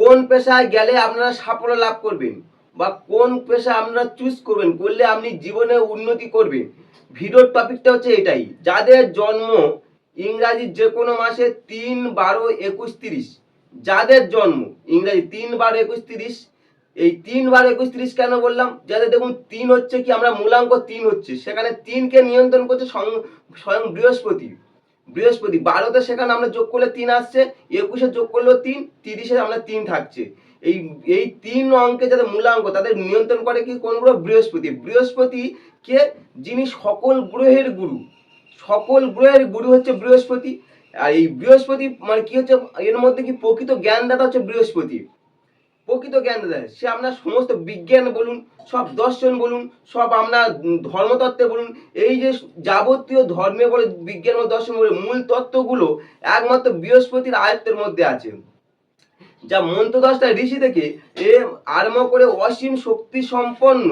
কোন পেশায় গেলে আপনারা সাফল্য লাভ করবেন বা কোন পেশা আপনারা চুজ করবেন, করলে আপনি জীবনে উন্নতি করবেন। ভিডিওর টপিকটা হচ্ছে এটাই, যাদের জন্ম ইংরাজি যে কোনো মাসে তিন বারো একুশ তিরিশ, যাদের জন্ম ইংরাজি তিন বারো একুশ তিরিশ, এই তিন বারো একুশ তিরিশ কেন বললাম? যাদের দেখুন তিন হচ্ছে কি, আমরা মূলাঙ্ক তিন হচ্ছে, সেখানে তিনকে নিয়ন্ত্রণ করছে স্বয়ং- বৃহস্পতি। বৃহস্পতি, বারোতে সেখানে আমরা যোগ করলে তিন আসছে, একুশে যোগ করলেও তিন, তিরিশে আমরা তিন থাকছে। এই এই তিন অঙ্কে যাদের মূলাঙ্ক, তাদের নিয়ন্ত্রণ করে কি কোন গ্রহ? বৃহস্পতি। বৃহস্পতি কে? যিনি সকল গ্রহের গুরু। সকল গ্রহের গুরু হচ্ছে বৃহস্পতি। আর এই বৃহস্পতি মানে কি হচ্ছে? এর মধ্যে কি প্রকৃত জ্ঞানদাতা হচ্ছে বৃহস্পতি। প্রকৃত জ্ঞান দেয়। সে আপনার সমস্ত বিজ্ঞান বলুন, সব দর্শন বলুন, সব আপনার ধর্মতত্ত্বে বলুন, এই যে যাবতীয় ধর্মে বলে, বিজ্ঞান ও দর্শন বলে, মূল তত্ত্বগুলো একমাত্র বৃহস্পতির আয়ত্তের মধ্যে আছে। যা মন্ত্রদশটা ঋষি থেকে এ আরম্ভ করে অসীম শক্তি সম্পন্ন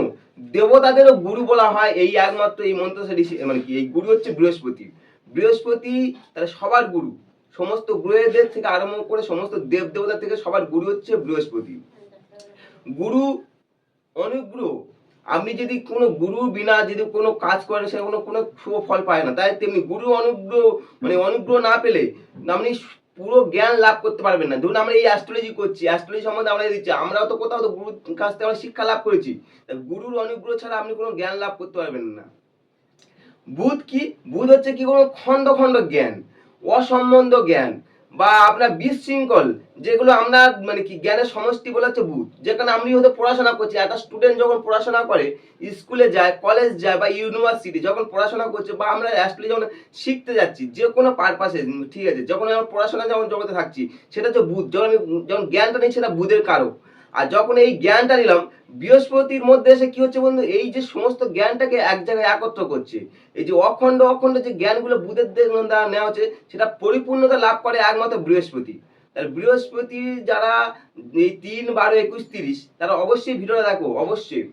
দেবতাদেরও গুরু বলা হয় এই একমাত্র এই মন্ত্রদশা ঋষি মানে কি, এই গুরু হচ্ছে বৃহস্পতি। বৃহস্পতি তাহলে সবার গুরু। সমস্ত গ্রহদের থেকে আরম্ভ করে সমস্ত দেব দেবতা থেকে সবার গুরু হচ্ছে বৃহস্পতি। গুরু অনুগ্রহ, আপনি যদি কোনো গুরু বিনা যদি কোনো কাজ করেন, সে কোনো কোনো শুভ ফল পায় না। তাই তেমনি গুরু অনুগ্রহ মানে অনুগ্রহ না পেলে আপনি পুরো জ্ঞান লাভ করতে পারবেন না। ধরুন আমরা এই অ্যাস্ট্রোলজি করছি অ্যাস্ট্রোলজি সম্বন্ধে আমরা দিচ্ছি আমরাও তো কোথাও তো গুরুর কাছ থেকে আমরা শিক্ষা লাভ করেছি। গুরুর অনুগ্রহ ছাড়া আপনি কোনো জ্ঞান লাভ করতে পারবেন না। বুধ কি? বুধ হচ্ছে কি? কোনো খণ্ড খণ্ড জ্ঞান। অসম্বন্ধ জ্ঞান বা আপনার বিশৃঙ্খল, যেগুলো আমরা মানে কি, জ্ঞানের সমষ্টি বলে হচ্ছে বুধ যেখানে আমি হয়তো পড়াশোনা করছি একটা স্টুডেন্ট যখন পড়াশোনা করে স্কুলে যায় কলেজ যায় বা ইউনিভার্সিটি যখন পড়াশোনা করছে বা আমরা অ্যাকচুয়ালি যখন শিখতে যাচ্ছি, যে কোনো পারপাসে ঠিক আছে, যখন আমরা পড়াশোনা যখন জগতে থাকছি, সেটা হচ্ছে বুধ যখন আমি, যখন জ্ঞানটা নিই, সেটা বুধের কারক। আর যখন এই জ্ঞানটা নিলাম, বৃহস্পতির মধ্যে এসে কি হচ্ছে বন্ধু? এই যে সমস্ত জ্ঞানটাকে এক জায়গায় একত্র করছে। এই যে অখণ্ড অখণ্ড যে জ্ঞানগুলো বুধের দ্বারা নেওয়া হচ্ছে, সেটা পরিপূর্ণতা লাভ করে একমাত্র বৃহস্পতি। তাহলে বৃহস্পতি যারা এই তিন, বারো, একুশ, তিরিশ, তারা অবশ্যই ভিডিওটা দেখো, অবশ্যই।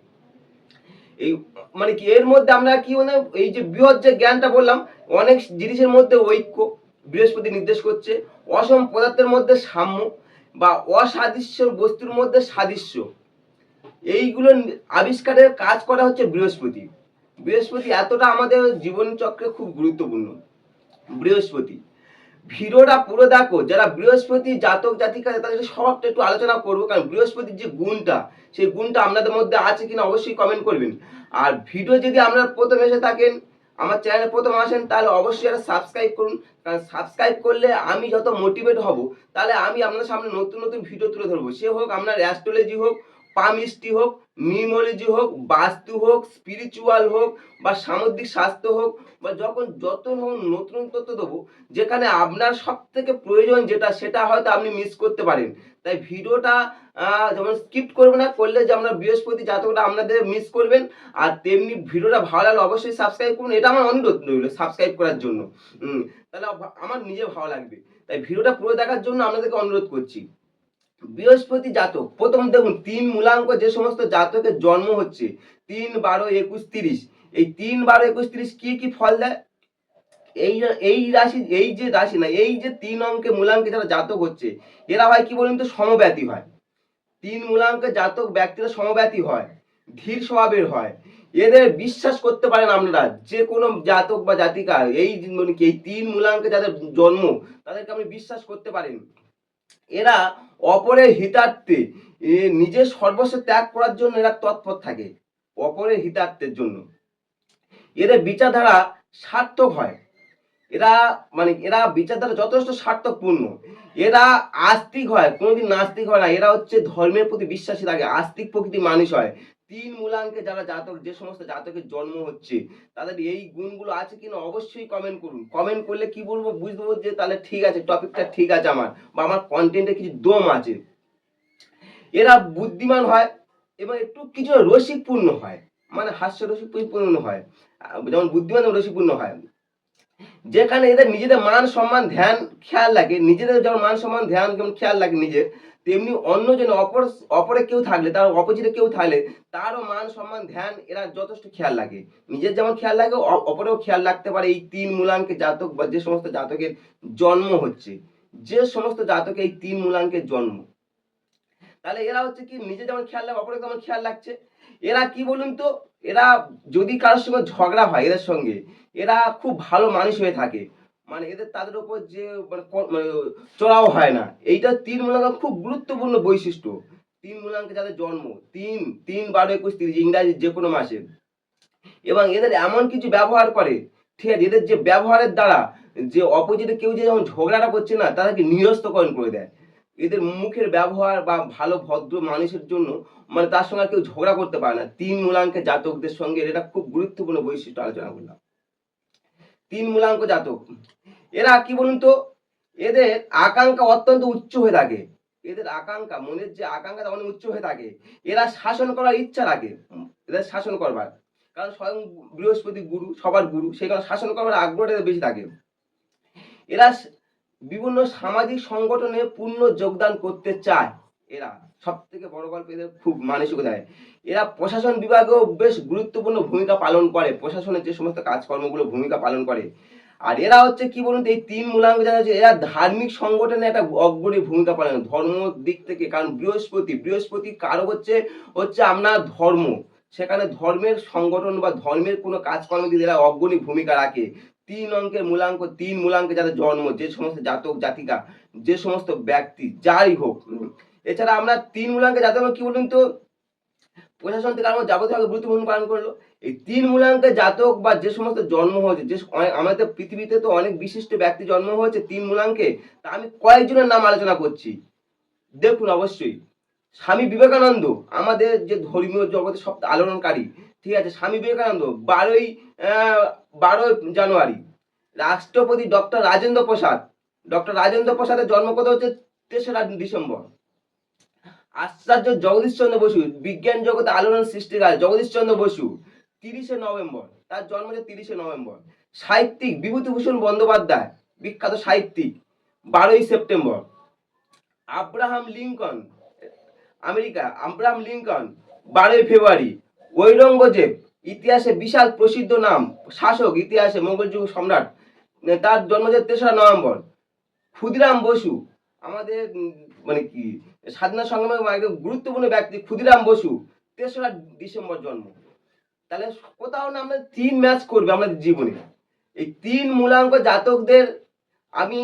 এই মানে কি, এর মধ্যে আমরা কি মানে এই যে বৃহৎ যে জ্ঞানটা বললাম, অনেক জিনিসের মধ্যে ঐক্য, বৃহস্পতি নির্দেশ করছে। অসম পদার্থের মধ্যে সাম্য বা অসাদৃশ্য বস্তুর মধ্যে সাদৃশ্য। এইগুলো আবিষ্কারের কাজ করা হচ্ছে বৃহস্পতি। বৃহস্পতি এতটা আমাদের জীবন চক্রে খুব গুরুত্বপূর্ণ। বৃহস্পতি। ভিড়োরা পুরো দেখো, যারা বৃহস্পতি জাতক জাতিকা, তাদের স্বভাবটা একটু আলোচনা করব, কারণ বৃহস্পতির যে গুণটা, সেই গুণটা আপনাদের মধ্যে আছে কিনা অবশ্যই কমেন্ট করবেন। আর ভিডিও যদি আপনারা প্রথম এসে থাকেন আমার চ্যানেলে প্রথম আসেন, তাহলে অবশ্যই একটা সাবস্ক্রাইব করুন। কারণ সাবস্ক্রাইব করলে আমি যত মোটিভেট হব, তাহলে আমি আপনার সামনে নতুন নতুন ভিডিও তুলে ধরবো। সে হোক, আপনার অ্যাস্ট্রোলজি হোক পামিস্ট্রি হোক নিউমোলজি হোক, বাস্তু হোক স্পিরিচুয়াল হোক, বা সামুদ্রিক স্বাস্থ্য হোক, বা যখন যত হোক নতুন তথ্য দেবো, যেখানে আপনার সব থেকে প্রয়োজন যেটা, সেটা হয়তো আপনি মিস করতে পারেন। তাই ভিডিওটা যেমন স্কিপ করবেন না, করলে যে আমরা বৃহস্পতি জাতকটা আপনাদের মিস করবেন। আর তেমনি ভিডিওটা ভালো লাগলে অবশ্যই সাবস্ক্রাইব করুন। এটা আমার অনুরোধ রইল সাবস্ক্রাইব করার জন্য। তাহলে আমার নিজে ভালো লাগবে। তাই ভিডিওটা পুরো দেখার জন্য আপনাদেরকে অনুরোধ করছি। বৃহস্পতি জাতক। প্রথম দেখুন, তিন মূলাঙ্ক যে সমস্ত জাতকের জন্ম হচ্ছে, তিন, বারো, একুশ, তিরিশ। এই তিন, বারো, একুশ, তিরিশ কি কি ফল দেয়? এই এই রাশি, এই যে রাশি না, এই যে তিন অঙ্কে মূলাঙ্কে যারা জাতক হচ্ছে, এরা হয় কি বলুন তো, সমব্যাতি হয়। তিন মূলাঙ্কে জাতক ব্যক্তিরা সমব্যাতি হয়, ধীর স্বভাবের হয়। এদের বিশ্বাস করতে পারেন আপনারা, যে কোনো জাতক বা জাতিকা, এই মানে কি, এই তিন মূলাঙ্কে যাদের জন্ম, তাদেরকে আপনি বিশ্বাস করতে পারেন। এরা অপরের হিতার্থে নিজের সর্বস্ব ত্যাগ করার জন্য এরা তৎপর থাকে অপরের হিতার্থের জন্য। এদের বিচারধারা সার্থক হয়। এরা মানে এরা বিচারধারা যথেষ্ট সার্থকপূর্ণ। এরা আস্তিক হয়, কোনোদিন নাস্তিক হয় না। এরা হচ্ছে ধর্মের প্রতি বিশ্বাসী থাকে, আস্তিক প্রকৃতি মানুষ হয়। তিন মূলাঙ্কে যারা জাতক, যে সমস্ত জাতকের জন্ম হচ্ছে, তাদের এই গুণগুলো আছে কিনা অবশ্যই কমেন্ট করুন। কমেন্ট করলে কি বলব বুঝব যে তাহলে ঠিক আছে টপিকটা ঠিক আছে আমার বা আমার কন্টেন্টে কিছু দম আছে। এরা বুদ্ধিমান হয় এবং একটু কিছু রসিকপূর্ণ হয় মানে হাস্য রসিকপূর্ণ হয় যেমন বুদ্ধিমান রসিকপূর্ণ হয়। যেখানে এদের নিজেদের মান সম্মান, ধ্যান, খেয়াল লাগে নিজেদের যেমন মান সম্মান, ধ্যান যেমন খেয়াল লাগে নিজের, তেমনি অন্যজন অপর, অপরে কেউ থাকলে, তার অপোজিটে কেউ থাকলে, তারও মান সম্মান, ধ্যান, এরা যথেষ্ট খেয়াল লাগে নিজের যেমন খেয়াল লাগে অপরেও খেয়াল রাখতে পারে এই তিন মূলাঙ্কে জাতক বা যে সমস্ত জাতকের জন্ম হচ্ছে। যে সমস্ত জাতকে এই তিন মূলাঙ্কের জন্ম। তাহলে এরা হচ্ছে কি, নিজে যেমন খেয়াল রাখে, অপরে তেমন খেয়াল রাখছে। এরা কি বলুন তো এরা যদি কারোর সঙ্গে ঝগড়া হয় এদের সঙ্গে, এরা খুব ভালো মানুষ হয়ে থাকে। মানে এদের, তাদের উপর যে মানে মানে চড়াও হয় না। এইটা তিন মূলাঙ্ক খুব গুরুত্বপূর্ণ বৈশিষ্ট্য। তিন মূলাঙ্কে যাদের জন্ম, তিন তিন, বারো, একুশ, তিরিশ, ইংরাজি যে কোনো মাসে। এবং এদের এমন কিছু ব্যবহার করে, ঠিক আছে, এদের যে ব্যবহারের দ্বারা যে অপোজিটে কেউ যে যখন ঝগড়াটা করছে না, তাদেরকে নিরস্তকরণ করে দেয়। এদের মুখের ব্যবহার বা ভালো ভদ্র মানুষের জন্য মানে তার সঙ্গে কেউ ঝগড়া করতে পারে না। তিন মূলাঙ্কে জাতকদের সঙ্গে এটা খুব গুরুত্বপূর্ণ বৈশিষ্ট্য আলোচনা করলাম। তিন মূলাঙ্ক জাতক। এরা কি বলুন তো? এদের আকাঙ্ক্ষা অত্যন্ত উচ্চ হয়ে থাকে। এদের আকাঙ্ক্ষা, মনের যে আকাঙ্ক্ষা অনেক উচ্চ হয়ে থাকে। এরা শাসন করার ইচ্ছা রাখে। এদের শাসন করবার। কারণ স্বয়ং বৃহস্পতি গুরু, সবার গুরু, সেই কারণে শাসন করবার আগ্রহটা বেশি থাকে। এরা বিভিন্ন সামাজিক সংগঠনে পূর্ণ যোগদান করতে চায়। এরা সব থেকে বড় গল্প এদের খুব মানসিকতা এরা প্রশাসন বিভাগেও বেশ গুরুত্বপূর্ণ ভূমিকা পালন করে। প্রশাসনের যে সমস্ত কাজকর্মগুলো ভূমিকা পালন করে। আর এরা হচ্ছে কি বলুন এই তিন মূলাঙ্ক যারা হচ্ছে এরা ধার্মিক সংগঠনে একটা অগ্রণী ভূমিকা পালন। ধর্ম দিক থেকে, কারণ বৃহস্পতি বৃহস্পতি কারও হচ্ছে হচ্ছে আপনার ধর্ম। সেখানে ধর্মের সংগঠন বা ধর্মের কোনো কাজকর্ম যদি এরা অগ্রণী ভূমিকা রাখে। তিন অঙ্কের মূলাঙ্ক, তিন মূলাঙ্কে যাদের জন্ম, যে সমস্ত জাতক, জাতিকা, যে সমস্ত ব্যক্তি, যাই হোক এছাড়া আমরা তিন মূলাঙ্কে জাতক কি বলুন তো? প্রশাসন থেকে আমার যাবতীয় গুরুত্বপূর্ণ পালন করল। এই তিন মূলাঙ্কে জাতক বা যে সমস্ত জন্ম হয়েছে, যে আমাদের পৃথিবীতে তো অনেক বিশিষ্ট ব্যক্তি জন্ম হয়েছে তিন মূলাঙ্কে, তা আমি কয়েকজনের নাম আলোচনা করছি। দেখুন অবশ্যই, স্বামী বিবেকানন্দ, আমাদের যে ধর্মীয় জগতে সব আলোড়নকারী, ঠিক আছে, স্বামী বিবেকানন্দ, বারোই বারোই জানুয়ারি। রাষ্ট্রপতি ডক্টর রাজেন্দ্র প্রসাদ। ডক্টর রাজেন্দ্র প্রসাদের জন্ম কত হচ্ছে? তেসরা ডিসেম্বর। আচার্য জগদীশ চন্দ্র বসু, বিজ্ঞান জগতে আলোড়ন সৃষ্টিকার জগদীশ চন্দ্র বসু, তিরিশে নভেম্বর। তার জন্ম হচ্ছে তিরিশে নভেম্বর। সাহিত্যিক বিভূতিভূষণ বন্দ্যোপাধ্যায়, বিখ্যাত সাহিত্যিক, বারোই September. Abraham Lincoln, America, Abraham Lincoln, বারোই ফেব্রুয়ারি। ঔরঙ্গজেব ইতিহাসে বিশাল প্রসিদ্ধ নাম, শাসক, ইতিহাসে মোগল যুগ সম্রাট তার জন্ম হচ্ছে তেসরা নভেম্বর। ক্ষুদিরাম বসু, আমাদের মানে কি, স্বাধীনতা সংগ্রামের একজন গুরুত্বপূর্ণ ব্যক্তি, ক্ষুদিরাম বসু, তেসরা ডিসেম্বর জন্ম। তাহলে কোথাও না আমরা তিন ম্যাচ করবে আমাদের জীবনে। এই তিন মূলাঙ্ক জাতকদের আমি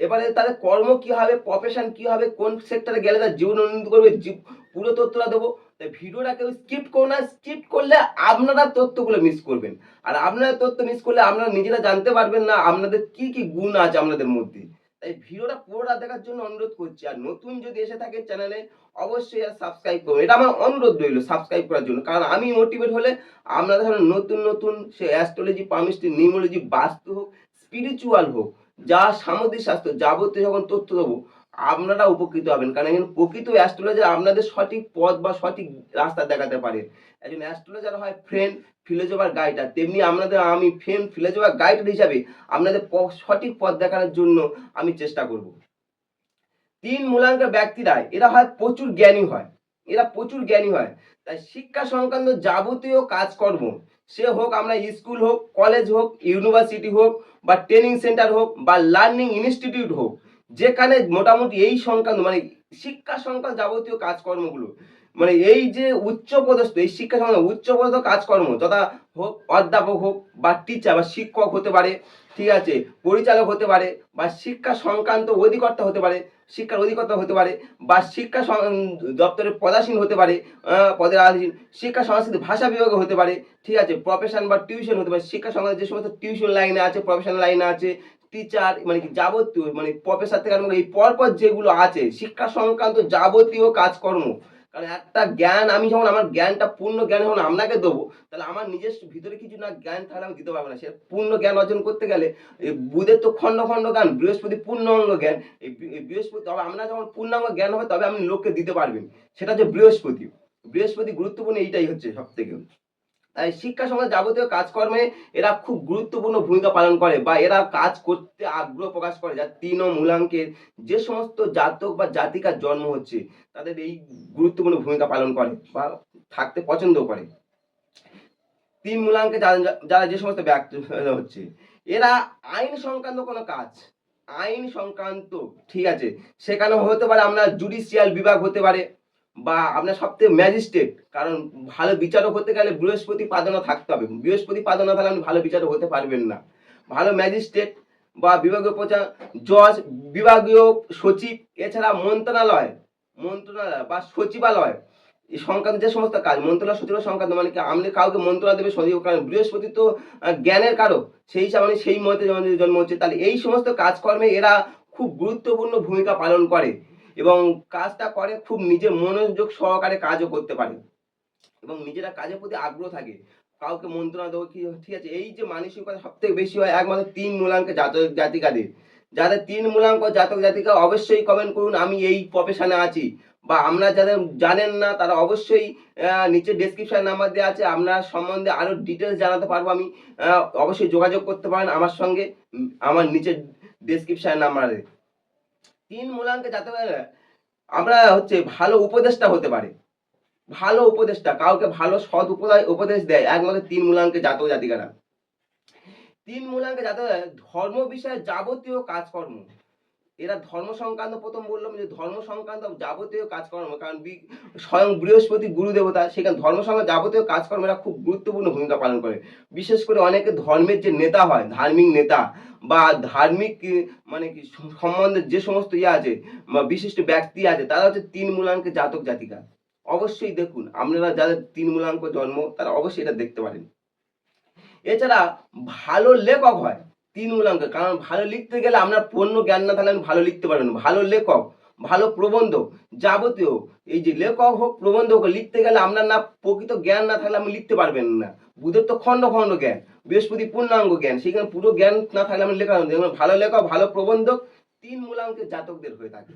এবারে তাদের কর্ম কি হবে প্রফেশন কি হবে কোন সেক্টরে গেলে তার জীবন উন্নতি করবে পুরো তথ্যটা দেবো। তাই ভিডিওটা কেউ স্কিপ করো না স্কিপ করলে আপনারা তথ্যগুলো মিস করবেন। আর আপনারা তথ্য মিস করলে আপনারা নিজেরা জানতে পারবেন না আপনাদের কি কি গুণ আছে আপনাদের মধ্যে। তাই ভিডিওটা পুরোটা দেখার জন্য অনুরোধ করছি, আর নতুন যদি এসে থাকে চ্যানেলে অবশ্যই আর সাবস্ক্রাইব করুন এটা আমার অনুরোধ রইল সাবস্ক্রাইব করার জন্য, কারণ আমি মোটিভেট হলে আপনাদের সামনে নতুন নতুন সে অ্যাস্ট্রোলজি পামিস্ট্রি নিউমোলজি বাস্তু হোক স্পিরিচুয়াল হোক, যা সামুদ্রিক শাস্ত্র যাবতীয় যখন তথ্য দেবো আপনারা উপকৃত হবেন। কারণ একজন প্রকৃত অ্যাস্ট্রোলজার আপনাদের সঠিক পথ বা সঠিক রাস্তা দেখাতে পারে। একজন অ্যাস্ট্রোলজার হয় ফ্রেন্ড ফিলোজফার গাইডার তেমনি আপনাদের, আমি ফ্রেন্ড ফিলোজফার গাইডার হিসাবে আপনাদের সঠিক পথ দেখানোর জন্য আমি চেষ্টা করব। তিন মূলাঙ্কের ব্যক্তিরা, এরা হয় প্রচুর জ্ঞানী হয়। এরা প্রচুর জ্ঞানী হয়। তাই শিক্ষা সংক্রান্ত যাবতীয় কাজকর্ম, সে হোক আমরা স্কুল হোক কলেজ হোক ইউনিভার্সিটি হোক, বা ট্রেনিং সেন্টার হোক, বা লার্নিং ইনস্টিটিউট হোক যেখানে মোটামুটি এই সংক্রান্ত মানে শিক্ষা সংক্রান্ত যাবতীয় কাজকর্মগুলো মানে এই যে উচ্চপদস্থ, এই শিক্ষা সংক্রান্ত উচ্চপদস্থ কাজকর্ম, তথা হোক অধ্যাপক হোক বা টিচার বা শিক্ষক হতে পারে, ঠিক আছে, পরিচালক হতে পারে, বা শিক্ষা সংক্রান্ত অধিকর্তা হতে পারে, শিক্ষার অধিকর্তা হতে পারে, বা শিক্ষা দপ্তরের পদাসীন হতে পারে পদের আধীন, শিক্ষা সংস্কৃতি ভাষা বিভাগে হতে পারে, ঠিক আছে প্রফেশন বা টিউশন হতে পারে, শিক্ষা সংক্রান্ত যে সমস্ত টিউশন লাইনে আছে প্রফেশন লাইনে আছে টিচার মানে কি যাবতীয় মানে প্রফেসর থেকে আরম্ভ এই পরপর যেগুলো আছে, শিক্ষা সংক্রান্ত যাবতীয় কাজকর্ম, কারণ একটা জ্ঞান, আমি যখন আমার জ্ঞানটা, পূর্ণ জ্ঞান যখন আপনাকে দেবো, তাহলে আমার নিজস্ব ভিতরে কিছু না জ্ঞান, তাহলে আমি দিতে পারব না। সে পূর্ণ জ্ঞান অর্জন করতে গেলে বুধের তো খণ্ড খণ্ড জ্ঞান, বৃহস্পতি পূর্ণ অঙ্গ জ্ঞান, এই বৃহস্পতি, তবে আপনার যখন পূর্ণাঙ্গ জ্ঞান হবে, তবে আপনি লোককে দিতে পারবেন সেটা হচ্ছে বৃহস্পতি। বৃহস্পতি গুরুত্বপূর্ণ, এইটাই হচ্ছে সব থেকে শিক্ষা সমাজ যাবতীয় কাজকর্মে এরা খুব গুরুত্বপূর্ণ ভূমিকা পালন করে বা এরা কাজ করতে আগ্রহ প্রকাশ করে। যা তিন ও মূলাঙ্কের যে সমস্ত জাতক বা জাতিকার জন্ম হচ্ছে, তাদের এই গুরুত্বপূর্ণ ভূমিকা পালন করে বা থাকতে পছন্দ করে। তিন মূলাঙ্কে যারা যারা যে সমস্ত ব্যক্তি হচ্ছে, এরা আইন সংক্রান্ত কোনো কাজ, আইন সংক্রান্ত, ঠিক আছে, সেখানে হতে পারে আমরা জুডিশিয়াল বিভাগ হতে পারে বা আপনার সবথেকে ম্যাজিস্ট্রেট কারণ ভালো বিচারক হতে গেলে বৃহস্পতি পাদনা থাকতে হবে। বৃহস্পতি পাদনা থাকলে আপনি ভালো বিচারক হতে পারবেন না। ভালো ম্যাজিস্ট্রেট বা বিভাগীয় প্রচার জজ বিভাগীয় সচিব, এছাড়া মন্ত্রণালয় মন্ত্রণালয় বা সচিবালয়, এই সংক্রান্ত যে সমস্ত কাজ, মন্ত্রণালয় সচিব সংক্রান্ত মানে কি? আপনি কাউকে মন্ত্রণালয় দেবে সচিব কারণ বৃহস্পতি তো জ্ঞানের কারক। সেই হিসাবে মানে সেই মতে জন্ম হচ্ছে, তাহলে এই সমস্ত কাজকর্মে এরা খুব গুরুত্বপূর্ণ ভূমিকা পালন করে। এবং কাজটা করে খুব নিজের মনোযোগ সহকারে কাজও করতে পারে। এবং নিজেরা কাজের প্রতি আগ্রহ থাকে। কাউকে মন্ত্রণা দেবো, কি ঠিক আছে, এই যে মানসিকতা সব থেকে বেশি হয় একমাত্র তিন মূলাঙ্কে জাতক জাতিকাদের। যাদের তিন মূলাঙ্ক জাতক জাতিকা অবশ্যই কমেন্ট করুন, আমি এই প্রফেশনে আছি। বা আমরা যাদের জানেন না, তারা অবশ্যই নিচে ডেসক্রিপশন নাম্বার দেওয়া আছে। আপনার সম্বন্ধে আরও ডিটেলস জানাতে পারব আমি। অবশ্যই যোগাযোগ করতে পারেন আমার সঙ্গে আমার নিচে ডেসক্রিপশন নাম্বারে তিন মূলাঙ্কে যাতে আমরা হচ্ছে ভালো উপদেশটা হতে পারে। ভালো উপদেশটা কাউকে ভালো সৎ উপদায় উপদেশ দেয় একমাত্র তিন মূলাঙ্কে জাতক জাতিকারা। তিন মূলাঙ্কে জাতক ধর্ম বিষয়ে যাবতীয় কাজকর্ম এরা ধর্ম সংক্রান্ত প্রথম বললাম যে ধর্ম সংক্রান্ত যাবতীয় কাজকর্ম, কারণ স্বয়ং বৃহস্পতি গুরু দেবতা সেখানে ধর্ম সংক্রান্ত যাবতীয় কাজকর্ম এরা খুব গুরুত্বপূর্ণ ভূমিকা পালন করে। বিশেষ করে অনেকে ধর্মের যে নেতা হয়, ধার্মিক নেতা, বা ধার্মিক মানে কি সম্বন্ধে যে সমস্ত ইয়ে আছে, বা বিশিষ্ট ব্যক্তি আছে, তারা হচ্ছে তিন মূলাঙ্কে জাতক জাতিকা। অবশ্যই দেখুন, আপনারা যাদের তিন মূলাঙ্ক জন্ম, তারা অবশ্যই এটা দেখতে পারেন। এছাড়া ভালো লেখক হয়। তিন মূলাঙ্ক কারণ ভালো লিখতে গেলে আপনার পূর্ণ জ্ঞান না থাকলে আপনি ভালো লিখতে পারবেন। ভালো লেখক, ভালো প্রবন্ধ যাবতীয়, এই যে লেখক হোক প্রবন্ধ হোক, লিখতে গেলে আপনার না প্রকৃত জ্ঞান না থাকলে আপনি লিখতে পারবেন না। বুধের তো খণ্ড খণ্ড জ্ঞান, বৃহস্পতি পূর্ণাঙ্গ জ্ঞান সেখানে পুরো জ্ঞান না থাকলে আমি লেখা ভালো লেখক, ভালো প্রবন্ধক তিন মূলাঙ্কের জাতকদের হয়ে থাকে।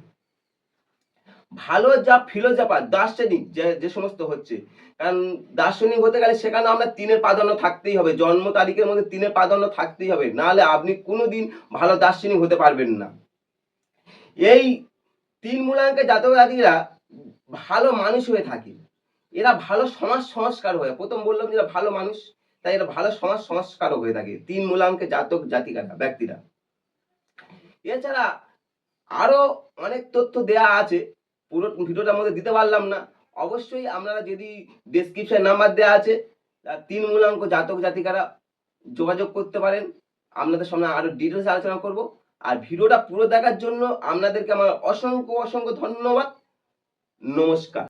ভালো যা ফিলোজফার দার্শনিক যে যে সমস্ত হচ্ছে। কারণ দার্শনিক হতে গেলে সেখানে আমরা তিনের প্রাধান্য থাকতেই হবে, জন্ম তারিখের মধ্যে তিনের প্রাধান্য থাকতেই হবে, নাহলে আপনি কোনোদিন ভালো দার্শনিক হতে পারবেন না। এই তিন মূলাঙ্কে জাতক জাতিরা ভালো মানুষ হয়ে থাকে। এরা ভালো সমাজ সংস্কার হয়ে, প্রথম বললাম যে এরা ভালো মানুষ, তাই এরা ভালো সমাজ সংস্কারক হয়ে থাকে, তিন মূলাঙ্কে জাতক জাতিকারা, ব্যক্তিরা। এছাড়া আরও অনেক তথ্য দেয়া আছে পুরো ভিডিওটার মধ্যে দিতে পারলাম না। অবশ্যই আপনারা যদি ডেসক্রিপশন নাম্বার দেওয়া আছে তিন মূলাঙ্ক জাতক জাতিকারা যোগাযোগ করতে পারেন। আপনাদের সামনে আরও ডিটেলস আলোচনা করব। আর ভিডিওটা পুরো দেখার জন্য আপনাদেরকে আমার অসংখ্য অসংখ্য ধন্যবাদ। নমস্কার।